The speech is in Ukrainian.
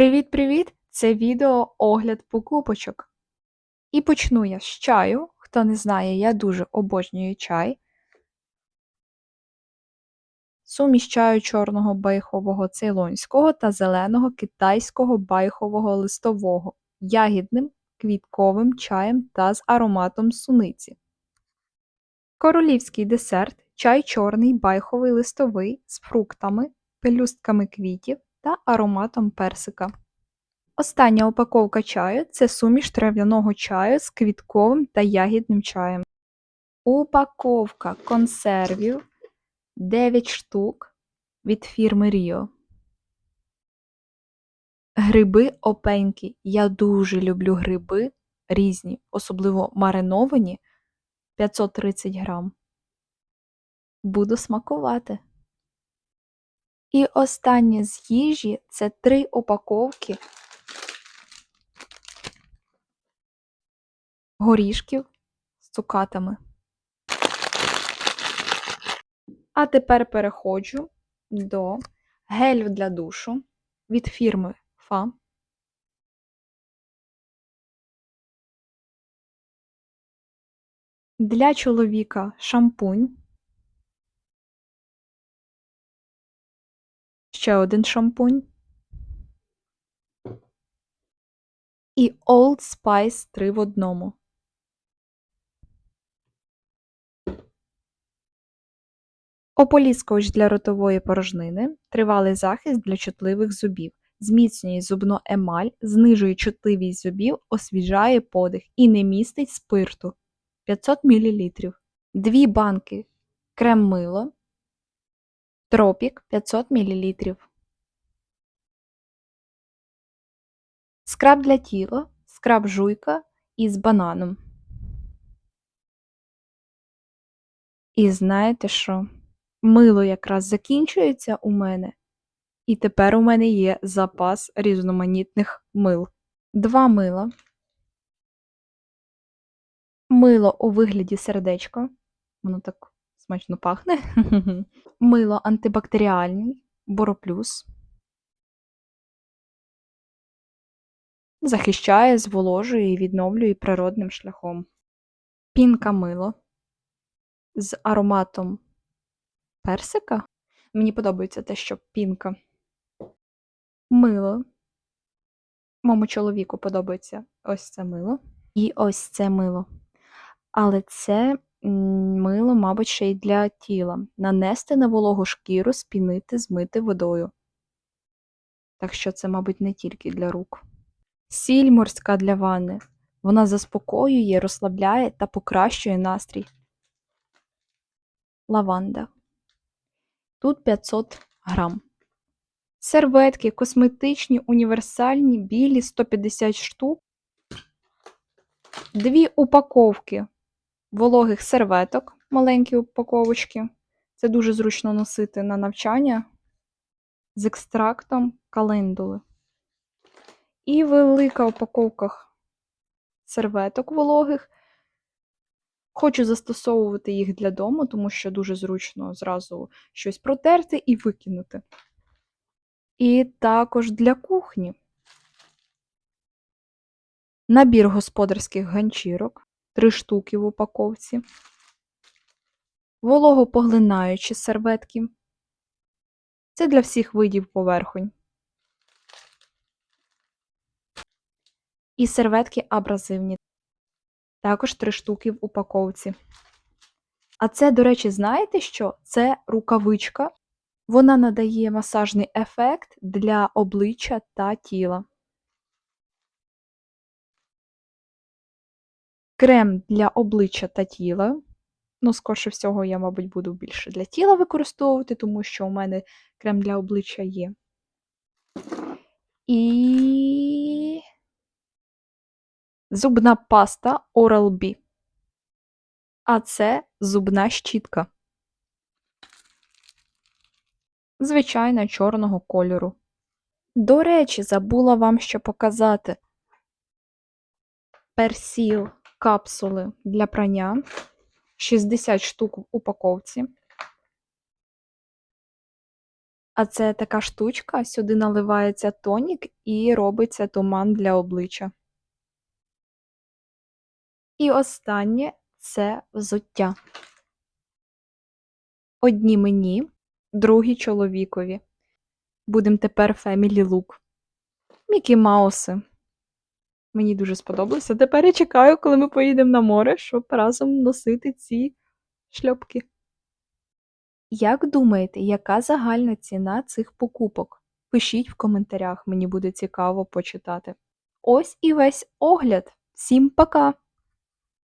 Привіт-привіт! Це відео огляд покупочок. І почну я з чаю. Хто не знає, я дуже обожнюю чай. Суміш чаю чорного байхового цейлонського та зеленого китайського байхового листового, ягідним квітковим чаєм та з ароматом суниці. Королівський десерт чай чорний байховий листовий з фруктами, пелюстками квітів та ароматом персика. Остання упаковка чаю це суміш трав'яного чаю з квітковим та ягідним чаєм. Упаковка консервів 9 штук від фірми Ріо. Гриби опенькі. Я дуже люблю гриби різні, особливо мариновані 530 грам. Буду смакувати. І останнє з їжі це три упаковки горішків з цукатами. А тепер переходжу до гелю для душу від фірми Фа. Для чоловіка шампунь. Ще один шампунь. І Old Spice 3 в одному. Ополіскувач для ротової порожнини, тривалий захист для чутливих зубів, зміцнює зубну емаль, знижує чутливість зубів, освіжає подих і не містить спирту 500 мл. Дві банки крем-мило, тропік 500 мл. Скраб для тіла, скраб жуйка із бананом. І знаєте що? Мило якраз закінчується у мене, і тепер у мене є запас різноманітних мил. Два мила. Мило у вигляді сердечка. Воно так смачно пахне. Мило антибактеріальний, Бороплюс. Захищає, зволожує і відновлює природним шляхом. Пінка мило з ароматом персика. Мені подобається те, що пінка. Мило. Моєму чоловіку подобається ось це мило. І ось це мило. Але це мило, мабуть, ще й для тіла. Нанести на вологу шкіру, спінити, змити водою. Так що це, мабуть, не тільки для рук. Сіль морська для ванни. Вона заспокоює, розслабляє та покращує настрій. Лаванда. Тут 500 грам. Серветки косметичні, універсальні, білі 150 штук. Дві упаковки вологих серветок, маленькі упаковочки. Це дуже зручно носити на навчання з екстрактом календули. І велика упаковка серветок вологих. Хочу застосовувати їх для дому, тому що дуже зручно зразу щось протерти і викинути. І також для кухні. Набір господарських ганчірок, три штуки в упаковці, вологопоглинаючі серветки. Це для всіх видів поверхонь. І серветки абразивні. Також три штуки в упаковці. А це, до речі, знаєте що? Це рукавичка. Вона надає масажний ефект для обличчя та тіла. Крем для обличчя та тіла. Ну, скорше всього, я, мабуть, буду більше для тіла використовувати, тому що у мене крем для обличчя є. І зубна паста Oral-B. А це зубна щітка. Звичайно, чорного кольору. До речі, забула вам ще показати персіл капсули для прання. 60 штук в упаковці. А це така штучка, сюди наливається тонік і робиться туман для обличчя. І останнє це взуття. Одні мені, другі чоловікові. Будем тепер Family Look. Мікі Мауси. Мені дуже сподобалося. Тепер я чекаю, коли ми поїдемо на море, щоб разом носити ці шльопки. Як думаєте, яка загальна ціна цих покупок? Пишіть в коментарях, мені буде цікаво почитати. Ось і весь огляд. Всім пока!